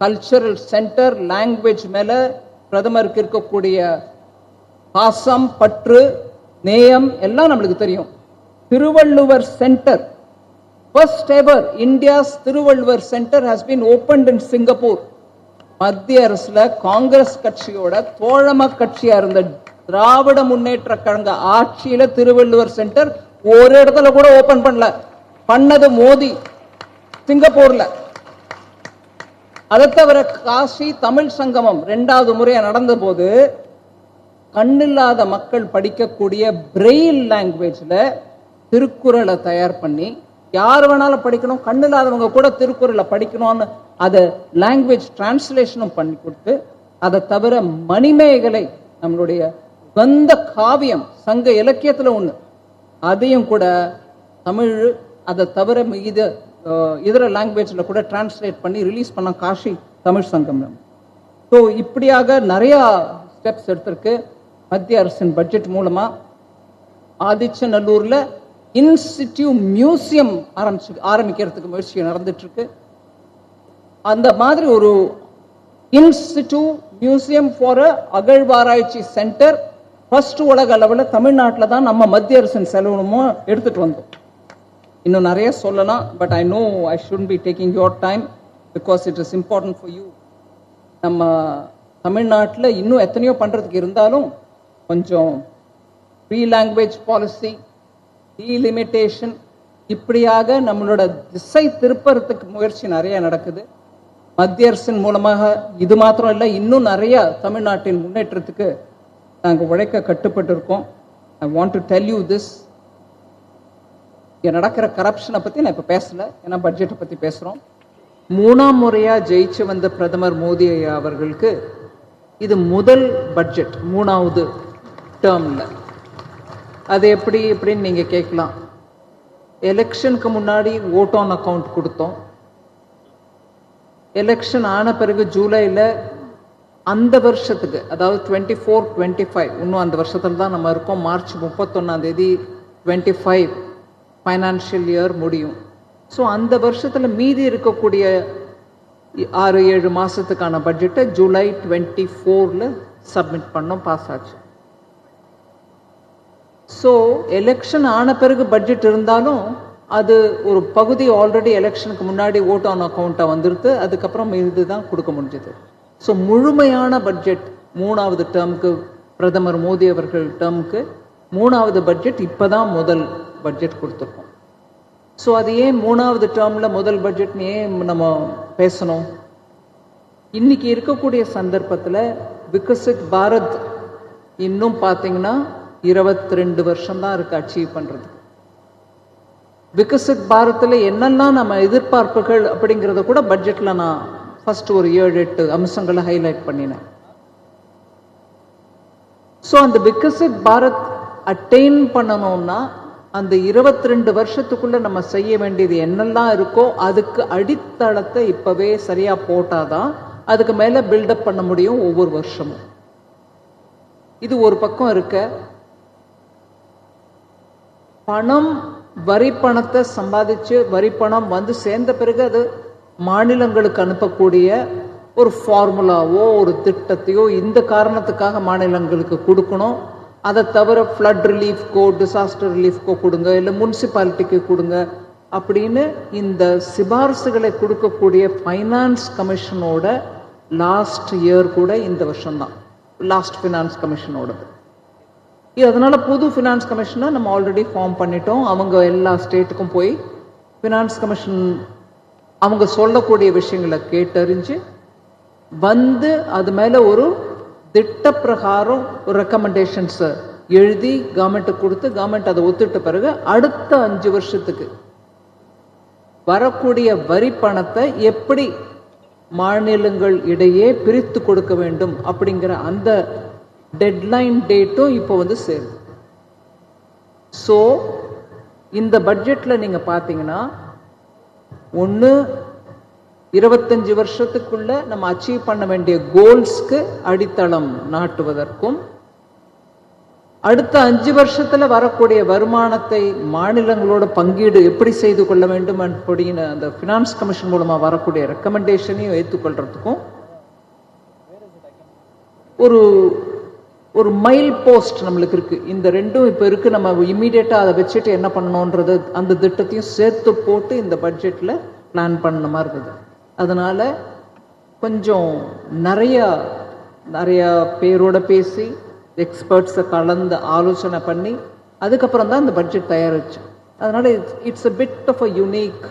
Cultural centre language மேல பிரதமருக்கு இருக்கக்கூடிய பாசம் பற்று நேயம் எல்லாம் நம்மளுக்கு தெரியும். Thiruvalluvar centre first ever India's Thiruvalluvar centre has been opened in Singapore மத்திய அரசுல காங்கிரஸ் கட்சியோட தோழம கட்சியா இருந்த திராவிட முன்னேற்ற கழக ஆட்சியில திருவள்ளுவர் சென்டர் ஒரு இடத்துல கூட ஓபன் பண்ணல. பண்ணது மோடி சிங்கப்பூர்ல. அதை தவிர காசி தமிழ் சங்கமம் ரெண்டாவது முறையாக நடந்த போது கண்ணில்லாத மக்கள் படிக்கக்கூடிய பிரெயில் லாங்குவேஜில் திருக்குறளை தயார் பண்ணி யார் வேணாலும் படிக்கணும் கண்ணில்லாதவங்க கூட திருக்குறளை படிக்கணும்னு அதை லாங்குவேஜ் டிரான்ஸ்லேஷனும் பண்ணி கொடுத்து அதை தவிர மணிமேகலை நம்மளுடைய வந்த காவியம் சங்க இலக்கியத்தில் ஒன்று அதையும் கூட தமிழ் அதை தவிர இது இதர லாங்குவேஜ்ல கூட டிரான்ஸ்லேட் பண்ணி ரிலீஸ் பண்ண காஷி தமிழ் சங்கம் ஸோ இப்படியாக நிறையா ஸ்டெப்ஸ் எடுத்திருக்கு. மத்திய அரசின் பட்ஜெட் மூலமா ஆதிச்சநல்லூர்ல இன்ஸ்டிடியூ மியூசியம் ஆரம்பிச்சு ஆரம்பிக்கிறதுக்கு முயற்சி நடந்துட்டுருக்கு. அந்த மாதிரி ஒரு இன்ஸ்டிடியூ மியூசியம் ஃபார் அகழ்வாராய்ச்சி சென்டர் ஃபர்ஸ்ட் உலக அளவில் தமிழ்நாட்டில் தான் நம்ம மத்திய அரசின் செலவுமோ எடுத்துட்டு வந்தோம். இன்னும் நிறைய சொல்லலாம் but I know I should be taking your time because it is important for you நம்ம தமிழ்நாட்டில் இன்னும் எத்தனையோ பண்ணுறதுக்கு இருந்தாலும் கொஞ்சம் ஃப்ரீ லாங்குவேஜ் பாலிசி டீலிமிட்டேஷன் இப்படியாக நம்மளோட திசை திருப்பறதுக்கு முயற்சி நிறைய நடக்குது. மத்திய அரசின் மூலமாக இது மாத்திரம் இல்லை இன்னும் நிறைய தமிழ்நாட்டின் முன்னேற்றத்துக்கு நாங்கள் உழைக்க கட்டுப்பட்டிருக்கோம். I want to tell you this இங்கே நடக்கிற கரப்ஷனை பற்றி நான் இப்போ பேசலை. ஏன்னா பட்ஜெட்டை பற்றி பேசுகிறோம் மூணாம் முறையாக ஜெயிச்சு வந்த பிரதமர் மோடி ஐயா அவர்களுக்கு இது முதல் பட்ஜெட் மூணாவது டேர்மில் அது எப்படி எப்படின்னு நீங்கள் கேட்கலாம். எலெக்ஷனுக்கு முன்னாடி ஓட் ஆன் அக்கௌண்ட் கொடுத்தோம். எலெக்ஷன் ஆன பிறகு ஜூலையில் அந்த வருஷத்துக்கு அதாவது டுவெண்ட்டி ஃபோர் டுவெண்ட்டி ஃபைவ் இன்னும் அந்த வருஷத்தில் தான் நம்ம இருக்கோம். மார்ச் முப்பத்தொன்னாந்தேதி டுவெண்ட்டி ஃபைவ் ஃபைனான்ஷியல் இயர் முடியும். ஸோ அந்த வருஷத்தில் மீதி இருக்கக்கூடிய ஆறு ஏழு மாதத்துக்கான பட்ஜெட்டை ஜூலை டுவெண்ட்டி ஃபோரில் சப்மிட் பண்ணோம் பாஸ் ஆச்சு. ஸோ எலெக்ஷன் ஆன பிறகு பட்ஜெட் இருந்தாலும் அது ஒரு பகுதி ஆல்ரெடி எலெக்ஷனுக்கு முன்னாடி ஓட் ஆன் அக்கௌண்ட்டாக வந்துடுது அதுக்கப்புறம் இதுதான் கொடுக்க முடிஞ்சது. ஸோ முழுமையான பட்ஜெட் மூணாவது டேர்முக்கு பிரதமர் மோடி அவர்கள் டேர்முக்கு மூணாவது பட்ஜெட் இப்போ தான் முதல் பட்ஜெட் கொடுத்துருக்கோம். ஸோ அது ஏன் மூணாவது டேர்மில் முதல் பட்ஜெட்னு ஏன் நம்ம பேசணும்? இன்னைக்கு இருக்கக்கூடிய சந்தர்ப்பத்தில் விகசித் பாரத் இன்னும் பார்த்தீங்கன்னா இருபத்தி ரெண்டு வருஷம் தான் இருக்கு அச்சீவ் பண்ணுறது விகசித் பாரத்தில் என்னெல்லாம் நம்ம எதிர்பார்ப்புகள் அப்படிங்கிறத கூட பட்ஜெட்டில் நான் ஃபர்ஸ்ட் ஒரு ஏழு எட்டு அம்சங்களை ஹைலைட் பண்ணினேன். ஸோ அந்த விகசித் பாரத் அட்டைன் பண்ணணும்னா அந்த இருபத்தி ரெண்டு வருஷத்துக்குள்ள நம்ம செய்ய வேண்டியது என்னெல்லாம் இருக்கோ அதுக்கு அடித்தளத்தை இப்பவே சரியா போட்டாதான் அதுக்கு மேல பில்டப் பண்ண முடியும் ஒவ்வொரு வருஷமும். இது ஒரு பக்கம் இருக்க. பணம் வரி பணத்தை சம்பாதிச்சு வரி பணம் வந்து சேர்ந்த பிறகு அது மாநிலங்களுக்கு அனுப்பக்கூடிய ஒரு ஃபார்முலாவோ ஒரு திட்டத்தையோ இந்த காரணத்துக்காக மாநிலங்களுக்கு கொடுக்கணும். அதை தவிர ஃப்ளட் ரிலீஃப்கோ டிசாஸ்டர் ரிலீஃப்கோ கொடுங்க இல்லை முனிசிபாலிட்டிக்கு கொடுங்க அப்படின்னு இந்த சிபாரிசுகளை கொடுக்கக்கூடிய ஃபைனான்ஸ் கமிஷனோட லாஸ்ட் இயர் கூட இந்த வருஷம்தான். லாஸ்ட் ஃபினான்ஸ் கமிஷனோடது அதனால் அதனால புது ஃபினான்ஸ் கமிஷனை நம்ம ஆல்ரெடி ஃபார்ம் பண்ணிட்டோம். அவங்க எல்லா ஸ்டேட்டுக்கும் போய் ஃபினான்ஸ் கமிஷன் அவங்க சொல்லக்கூடிய விஷயங்களை கேட்டறிஞ்சு வந்து அது மேலே ஒரு திட்ட பிரகாரம் ஒரு ரெக்கமெண்டேஷன்ஸ் எழுதி கவர்மெண்ட்டுக்கு கொடுத்து கவர்மெண்ட் அதை ஒத்துட்ட பிறகு அடுத்த அஞ்சு வருஷத்துக்கு வரக்கூடிய வரி பணத்தை எப்படி மாநிலங்கள் இடையே பிரித்து கொடுக்க வேண்டும் அப்படிங்கிற அந்த டெட்லைன் டேட்டும் இப்போ வந்து சேரும் ஸோ இந்த பட்ஜெட்டில் நீங்கள் பார்த்தீங்கன்னா ஒன்று இருபத்தஞ்சு வருஷத்துக்குள்ள நம்ம அச்சீவ் பண்ண வேண்டிய கோல்ஸ்க்கு அடித்தளம் நாட்டுவதற்கும் அடுத்த அஞ்சு வருஷத்துல வரக்கூடிய வருமானத்தை மாநிலங்களோட பங்கீடு எப்படி செய்து கொள்ள வேண்டும் அப்படின்னு அந்த பினான்ஸ் கமிஷன் மூலமா வரக்கூடிய ரெக்கமெண்டேஷனையும் ஏற்றுக்கொள்றதுக்கும் ஒரு ஒரு மைல் போஸ்ட் நம்மளுக்கு இருக்கு. இந்த ரெண்டும் இப்ப இருக்கு. நம்ம இம்மீடியட்டா அதை வச்சுட்டு என்ன பண்ணணும்ன்றது அந்த திட்டத்தையும் சேர்த்து போட்டு இந்த பட்ஜெட்ல பிளான் பண்ண மாதிரி இருக்குது அதனால் கொஞ்சம் நிறையா நிறையா பேரோட பேசி எக்ஸ்பர்ட்ஸை கலந்து ஆலோசனை பண்ணி அதுக்கப்புறம் தான் இந்த பட்ஜெட் தயாரிச்சு. அதனால் it's a bit of a unique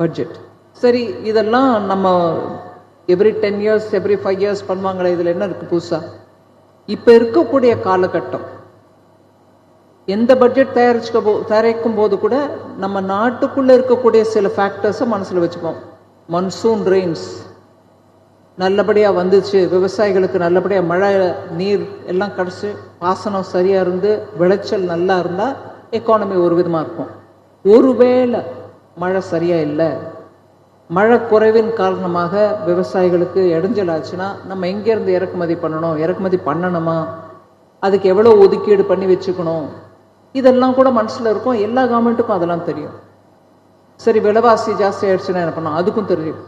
budget சரி இதெல்லாம் நம்ம every ten years every five years பண்ணுவாங்களே இதில் என்ன இருக்குது புதுசாக இப்போ இருக்கக்கூடிய காலகட்டம். எந்த பட்ஜெட் தயாரிச்சுக்க போ தயாரிக்கும் போது கூட நம்ம நாட்டுக்குள்ளே இருக்கக்கூடிய சில ஃபேக்டர்ஸை மனசில் வச்சுப்போம். மன்சூன் ரெயின்ஸ் நல்லபடியாக வந்துச்சு. விவசாயிகளுக்கு நல்லபடியாக மழை நீர் எல்லாம் கிடச்சி பாசனம் சரியாக இருந்து விளைச்சல் நல்லா இருந்தால் எக்கானமி ஒரு விதமாக இருக்கும். ஒருவேளை மழை சரியாக இல்லை. மழை குறைவின் காரணமாக விவசாயிகளுக்கு இடைஞ்சல் ஆச்சுன்னா நம்ம எங்கேருந்து இறக்குமதி பண்ணணும்? இறக்குமதி பண்ணணுமா? அதுக்கு எவ்வளோ ஒதுக்கீடு பண்ணி வச்சுக்கணும்? இதெல்லாம் கூட மனசில் இருக்கும். எல்லா கவர்மெண்ட்டுக்கும் அதெல்லாம் தெரியும். சரி விலைவாசி ஜாஸ்தி ஆயிடுச்சுன்னா என்ன பண்ணோம் அதுக்கும் தெரியும்.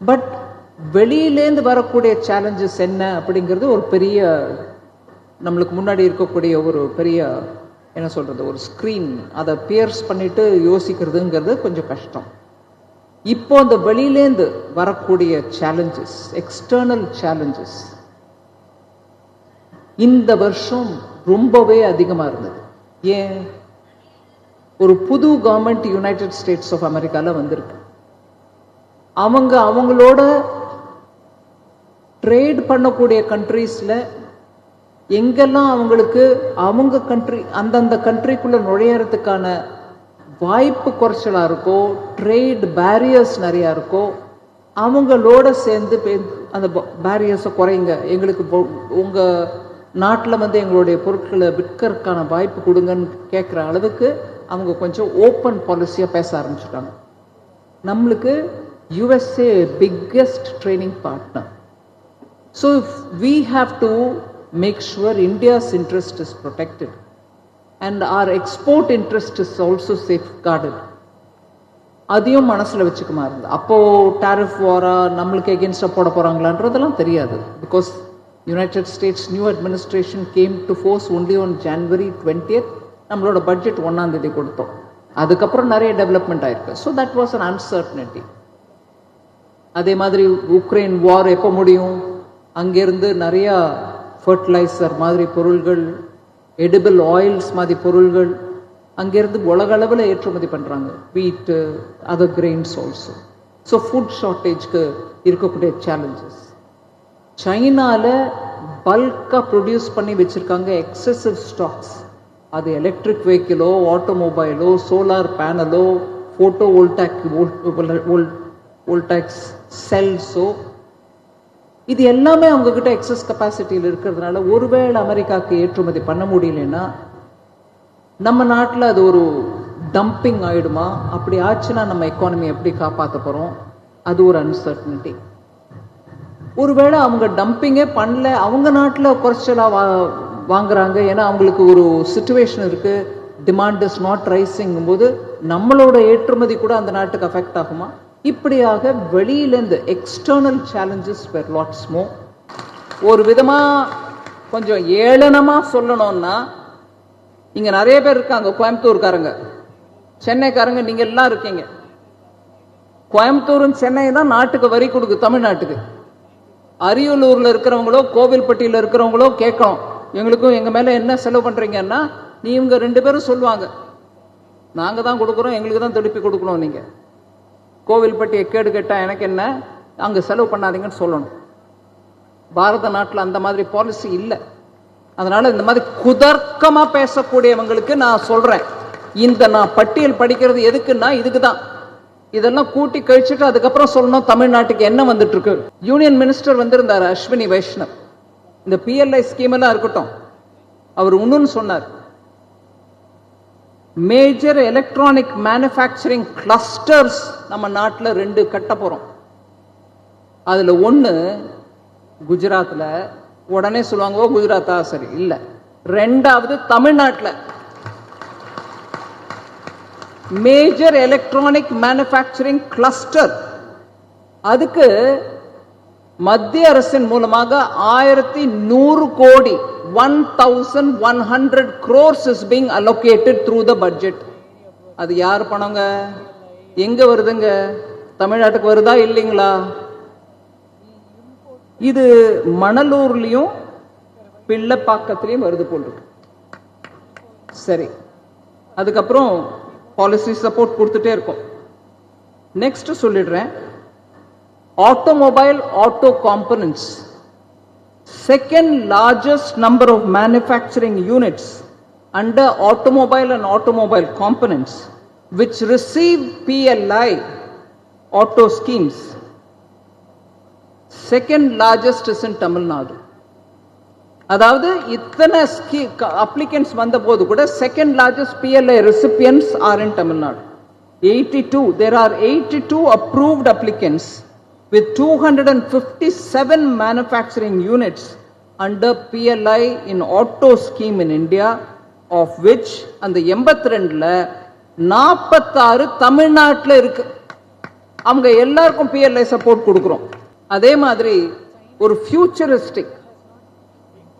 பட் வெளியிலேருந்து வரக்கூடிய சேலஞ்சஸ் என்ன அப்படிங்கிறது ஒரு பெரிய நம்மளுக்கு முன்னாடி இருக்கக்கூடிய ஒரு பெரிய என்ன சொல்கிறது ஒரு ஸ்க்ரீன் அதை பியர்ஸ் பண்ணிட்டு யோசிக்கிறதுங்கிறது கொஞ்சம் கஷ்டம். இப்போ அந்த வெளியிலேருந்து வரக்கூடிய சேலஞ்சஸ் எக்ஸ்டர்னல் சேலஞ்சஸ் இந்த வருஷம் ரொம்பவே அதிகமாக இருந்தது. ஏன்? ஒரு புது கவர்மெண்ட் யுனைடெட் ஸ்டேட்ஸ் ஆஃப் அமெரிக்காவில் வந்திருக்கு. அவங்க அவங்களோட ட்ரேட் பண்ணக்கூடிய கண்ட்ரீஸில் எங்கெல்லாம் அவங்களுக்கு அவங்க கண்ட்ரி அந்தந்த கண்ட்ரிக்குள்ளே நுழையறதுக்கான வாய்ப்பு குறைச்சலாக இருக்கோ ட்ரேட் பேரியர்ஸ் நிறையா இருக்கோ அவங்களோட சேர்ந்து அந்த பேரியர்ஸை குறைங்க. எங்களுக்கு உங்கள் நாட்டில் வந்து எங்களுடைய பொருட்களை விற்கறதுக்கான வாய்ப்பு கொடுங்கன்னு கேட்குற அளவுக்கு அவங்க கொஞ்சம் ஓப்பன் பாலிசியாக பேச ஆரம்பிச்சுட்டாங்க. நம்மளுக்கு USA biggest training partner So we have to make sure India's interest is protected and our export interest is also safeguarded அதையும் மனசுல வச்சுக்குமா இருந்தது அப்போ டாரிஃப் வாரா நம்மளுக்கு எகென்ஸ்டாக போட போறாங்களான்றதெல்லாம் தெரியாது. Because United States new administration came to force only one January twentieth நம்மளோட பட்ஜெட் ஒன்றாந்தேதி கொடுத்தோம். அதுக்கப்புறம் நிறைய டெவலப்மெண்ட் ஆயிருக்கு. So that was an uncertainty அதே மாதிரி உக்ரைன் வார் எப்போ முடியும்? அங்கேருந்து நிறையா ஃபர்டிலைசர் மாதிரி பொருள்கள் எடிபிள் ஆயில்ஸ் மாதிரி பொருள்கள் அங்கேருந்து உலக அளவில் ஏற்றுமதி பண்ணுறாங்க வீட்டு other grains also so food ஷார்ட்டேஜ்க்கு இருக்கக்கூடிய சேலஞ்சஸ் சைனாவில் பல்காக ப்ரொடியூஸ் பண்ணி வச்சுருக்காங்க எக்ஸசிவ் ஸ்டாக்ஸ் அது எலக்ட்ரிக் வெஹிக்கிளோ ஆட்டோமொபைலோ சோலார் பேனலோ ஃபோட்டோ வோல்டாக் வோல்டாக்ஸ் செல்ஸோ இது எல்லாமே அவங்க கிட்ட எக்ஸஸ் கெப்பாசிட்டியில் இருக்கிறதுனால ஒருவேளை அமெரிக்காவுக்கு ஏற்றுமதி பண்ண முடியலன்னா நம்ம நாட்டில் அது ஒரு டம்பிங் ஆகிடுமா அப்படி ஆச்சுன்னா நம்ம எக்கானமி எப்படி காப்பாற்ற போகிறோம் அது ஒரு அன்சர்டனிட்டி ஒருவேளை அவங்க டம்பிங்கே பண்ணல அவங்க நாட்டில் குறைச்சலாக வாங்குறாங்க. ஏன்னா அவங்களுக்கு ஒரு சுச்சுவேஷன் இருக்கு. டிமாண்ட் இஸ் நாட் ரைஸிங்கும் போது நம்மளோட ஏற்றுமதி கூட அந்த நாட்டுக்கு அஃபெக்ட் ஆகுமா? இப்படியாக வெளியிலேருந்து எக்ஸ்டர்னல் சேலஞ்சஸ் பெர் லாட்ஸ் மோ ஒரு விதமாக கொஞ்சம் ஏளனமாக சொல்லணும்னா இங்கே நிறைய பேர் இருக்காங்க கோயம்புத்தூர்காரங்க. சென்னைக்காரங்க நீங்க எல்லாம் இருக்கீங்க. கோயம்புத்தூரும் சென்னை தான் நாட்டுக்கு வரி கொடுக்கு தமிழ்நாட்டுக்கு. அரியலூர்ல இருக்கிறவங்களோ கோவில்பட்டியில் இருக்கிறவங்களோ கேட்கணும் எங்களுக்கும் எங்கள் மேலே என்ன செலவு பண்ணுறீங்கன்னா நீ இவங்க ரெண்டு பேரும் சொல்லுவாங்க. நாங்கள் தான் கொடுக்குறோம் எங்களுக்கு தான் திருப்பி கொடுக்கணும் நீங்கள் கோவில்பட்டியை கேடு கேட்டால் எனக்கு என்ன? அங்கே செலவு பண்ணாதீங்கன்னு சொல்லணும். பாரத நாட்டில் அந்த மாதிரி பாலிசி இல்லை. அதனால் இந்த மாதிரி குதர்க்கமாக பேசக்கூடியவங்களுக்கு நான் சொல்கிறேன் இந்த நான் பட்டியல் படிக்கிறது எதுக்குன்னா இதுக்கு தான் இதெல்லாம் கூட்டி கழிச்சுட்டு அதுக்கப்புறம் சொல்லணும் தமிழ்நாட்டுக்கு என்ன வந்துட்டு இருக்கு. யூனியன் மினிஸ்டர் வந்திருந்தார் அஸ்வினி வைஷ்ணவ். இந்த பிஎல்ஐ ஸ்கீம் எல்லாம் இருக்கட்டும். அவர் இன்னொன்னு சொன்னார். மேஜர் எலக்ட்ரானிக் மேனுஃபேக்சரிங் கிளஸ்டர்ஸ் நம்ம நாட்டில் ரெண்டு கட்ட போறோம். அதுல ஒண்ணு குஜராத்தில் உடனே சொல்லுவாங்க ஓ குஜராத்தா? சரி இல்ல. ரெண்டாவது தமிழ்நாட்டுல. மேஜர் எலக்ட்ரானிக் மேனுஃபேக்சரிங் கிளஸ்டர் அதுக்கு மத்திய அரசின் மூலமாக ஆயிரத்தி நூறு கோடி one thousand one hundred crores is being allocated through the budget அது யார் பணங்க? எங்க வருதுங்க? தமிழ்நாட்டுக்கு வருதா இல்லைங்களா? இது மணலூர்லயும் பிள்ளைப்பாக்கத்துலயும் வருது போல் இருக்கு. சரி. அதுக்கப்புறம் பாலிசி சப்போர்ட் கொடுத்துட்டே இருக்கும். நெக்ஸ்ட் சொல்லிடுறேன். Automobile auto components second largest number of manufacturing units under automobile and automobile components which receive PLI auto schemes. Second largest is in Tamil Nadu. அதாவது இத்தனை ஸ்கீ அப்ளிகன்ஸ் வந்த போது கூட second largest PLI recipients are in Tamil Nadu eighty two there are eighty two approved applicants with two hundred and fifty seven manufacturing units under PLI in auto scheme in India of அந்த எண்பத்தி ரெண்டுல நாற்பத்தாறு தமிழ்நாட்டில் இருக்கு. அவங்க எல்லாருக்கும் PLI support கொடுக்குறோம். அதே மாதிரி ஒரு ஃபியூச்சரிஸ்டிக்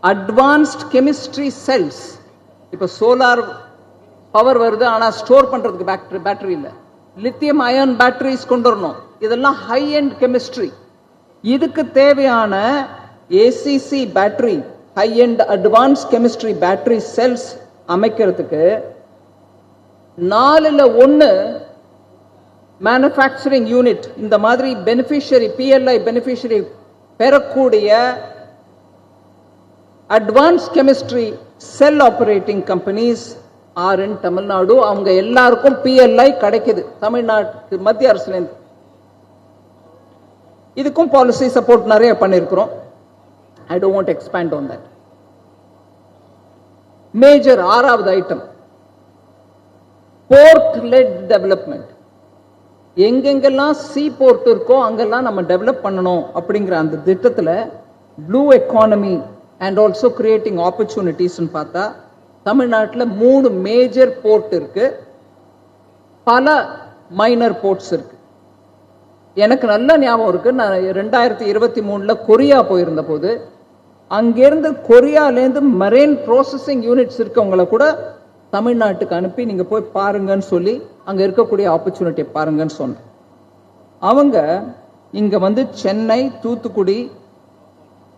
அட்வான்ஸ்ட் கெமிஸ்ட்ரி செல்ஸ் இப்போ சோலார் பவர் வருது ஆனால் ஸ்டோர் பண்ணுறதுக்கு பேட்டரி பேட்டரி இல்லை. லித்தியம் அயன் பேட்டரிஸ் கொண்டு வரணும். இதெல்லாம் ஹை அண்ட் கெமிஸ்ட்ரி இதுக்கு தேவையான ACC battery high end advance chemistry battery cells அமைக்கிறதுக்கு நாலுல ஒன்று மேனுஃபேக்சரிங் யூனிட் இந்த மாதிரி பெனிஃபிஷரி பிஎல்ஐ பெனிஃபிஷரி பெறக்கூடிய advance chemistry cell operating companies are in Tamil Nadu அவங்க எல்லாருக்கும் பிஎல்ஐ கிடைக்குது. தமிழ்நாட்டு மத்திய அரசுலேருந்து இதுக்கும் பாலிசி சப்போர்ட் நிறைய பண்ணியிருக்கிறோம் I don't expand on that major ஆறாவது ஐட்டம் போர்ட் லெட் டெவலப்மெண்ட் எங்கெங்கெல்லாம் சி போர்ட் இருக்கோ அங்கெல்லாம் நம்ம டெவலப் பண்ணணும் அப்படிங்கிற அந்த திட்டத்தில் blue economy and also creating ஆப்பர்ச்சுனிட்டிஸ்னு பார்த்தா தமிழ்நாட்டில் மூணு மேஜர் போர்ட் இருக்கு. பல மைனர் போர்ட்ஸ் இருக்கு. எனக்கு நல்ல ஞாபகம் இருக்கு. நான் ரெண்டாயிரத்தி இருபத்தி மூணுல கொரியா போயிருந்த போது அங்கேருந்து கொரியாலேருந்து மரைன் ப்ராசஸிங் யூனிட்ஸ் இருக்கவங்கள கூட தமிழ்நாட்டுக்கு அனுப்பி நீங்க போய் பாருங்கன்னு சொல்லி அங்கே இருக்கக்கூடிய ஆப்பர்ச்சுனிட்டியை பாருங்கன்னு சொன்னேன். அவங்க இங்க வந்து சென்னை தூத்துக்குடி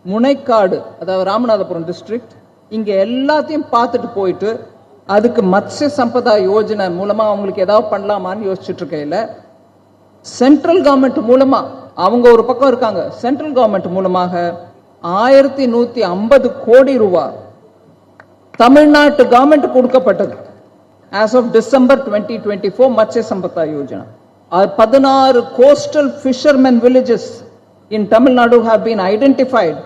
முனைக்காடு அதாவது ராமநாதபுரம் டிஸ்ட்ரிக்ட் இங்க எல்லாத்தையும் பார்த்துட்டு போயிட்டு அதுக்கு மத்ய சம்பதா யோஜனை மூலமா அவங்களுக்கு ஏதாவது பண்ணலாமான்னு யோசிச்சுட்டு இருக்கையில சென்ட்ரல் கவர்மெண்ட் மூலமாக அவங்க ஒரு பக்கம் இருக்காங்க. சென்ட்ரல் கவர்மெண்ட் மூலமாக ஆயிரத்தி நூற்றி ஐம்பது கோடி ரூபா தமிழ்நாட்டு கவர்மெண்ட் கொடுக்கப்பட்டது. As of December twenty twenty four Matsya Sampada Yojana. அது பதினாறு coastal fishermen villages in Tamil Nadu have been identified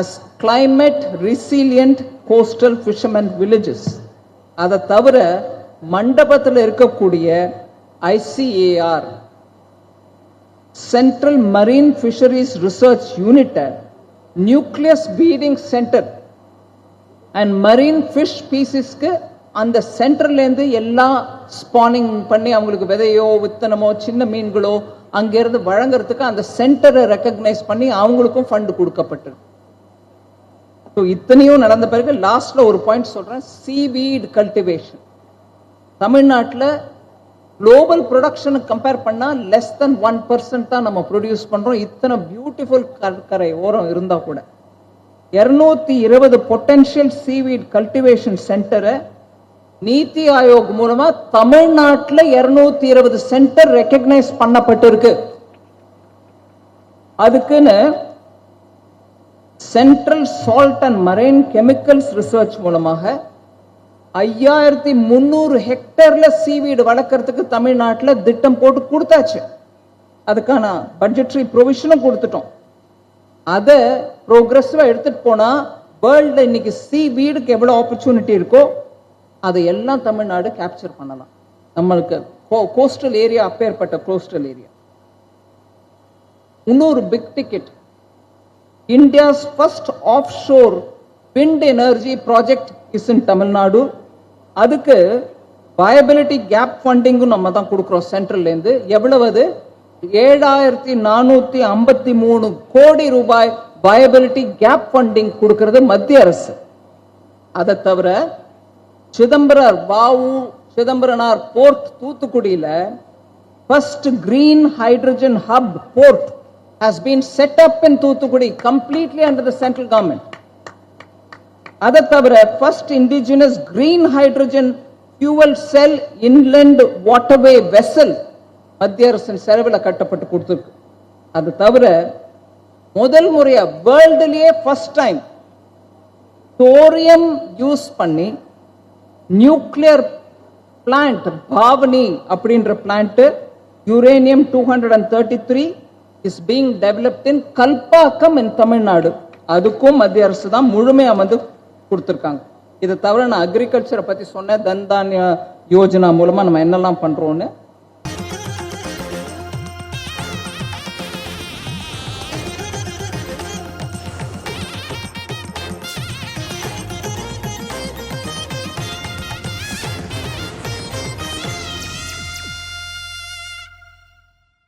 as climate resilient coastal fishermen villages அதை தவிர மண்டபத்தில் இருக்கக்கூடிய ICAR central marine fisheries research யூனிட்டை nucleus breeding centre and marine fish ஸ்பீசிஸ்க்கு அந்த சென்டர்லேருந்து எல்லாம் ஸ்பானிங் பண்ணி அவங்களுக்கு விதையோ வித்தனமோ சின்ன மீன்களோ அங்கேருந்து வழங்குறதுக்கு அந்த சென்டரை ரெக்கக்னைஸ் பண்ணி அவங்களுக்கும் ஃபண்ட் கொடுக்கப்பட்டது. ஸோ இத்தனையும் நடந்த பிறகு லாஸ்ட்ல ஒரு பாயிண்ட் சொல்றேன். சீவீட் கல்டிவேஷன் தமிழ்நாட்டில் குளோபல் ப்ரொடக்ஷனுக்கு கம்பேர் பண்ணால் லெஸ் தென் ஒன் பர்சன்ட் தான் நம்ம ப்ரொடியூஸ் பண்ணுறோம் இத்தனை பியூட்டிஃபுல் கடற்கரை ஓரம் இருந்தால் கூட. இருநூத்தி இருபது பொட்டென்ஷியல் சீவீட் கல்டிவேஷன் சென்டரை நீத்தி ஆயோக் மூலமாக தமிழ்நாட்டில் இருநூத்தி இருபது சென்டர் ரெக்கக்னைஸ் பண்ணப்பட்டிருக்கு. அதுக்குன்னு central salt and marine chemicals research மூலமாக ஐயாயிரத்தி முந்நூறு ஹெக்டர்ல சீவீடு வளர்க்கறதுக்கு தமிழ்நாட்டில் திட்டம் போட்டு கொடுத்தாச்சு. அதுக்கான பட்ஜெட்ரி ப்ரொவிஷனும் கொடுத்துட்டோம். அதை ப்ரோக்ரஸிவா எடுத்துட்டு போனா வேர்ல்டு இன்னைக்கு சி வீடுக்கு எவ்வளோ ஆப்பர்ச்சுனிட்டி இருக்கோ அதை எல்லாம் தமிழ்நாடு கேப்சர் பண்ணலாம். நம்மளுக்கு கோஸ்டல் ஏரியா அப்பேற்பட்ட கோஸ்டல் ஏரியா இன்னொரு big ticket India's first offshore wind energy project is in Tamil Nadu. அதுக்கு வயபிலிட்டி கேப் ஃபண்டிங்கும் நம்ம தான் கொடுக்குறோம் சென்ட்ரல்லேருந்து எவ்வளவு அது? ஏழாயிரத்தி நானூற்றி ஐம்பத்தி மூணு கோடி ரூபாய் வயபிலிட்டி கேப் ஃபண்டிங் கொடுக்கறது மத்திய அரசு. அதை தவிர சிதம்பரர் வாவு சிதம்பரனார் போர்ட் தூத்துக்குடியில first green hydrogen hub port has been set up in Thoothukudi completely under the central government அதை தவிர first indigenous green hydrogen fuel cell inland waterway vessel மத்திய அரசின் செலவில் கட்டப்பட்டு கொடுத்துருக்கு. அது தவிர முதல் முறையா வேர்ல்டுலயே ஃபர்ஸ்ட் டைம் தோரியம் யூஸ் பண்ணி நியூக்ளியர் பிளான்ட் பாவனி அப்படின்ற plant uranium two hundred and thirty three is being developed in Kalpakkam in Tamil Nadu அதுக்கும் மத்திய அரசு தான் முழுமையாக வந்து கொடுத்துருக்காங்க. இதை தவிர நான் அக்ரிகல்ச்சரை பற்றி சொன்னேன். தன் தானிய யோஜனா மூலமாக நம்ம என்னெல்லாம் பண்ணுறோன்னு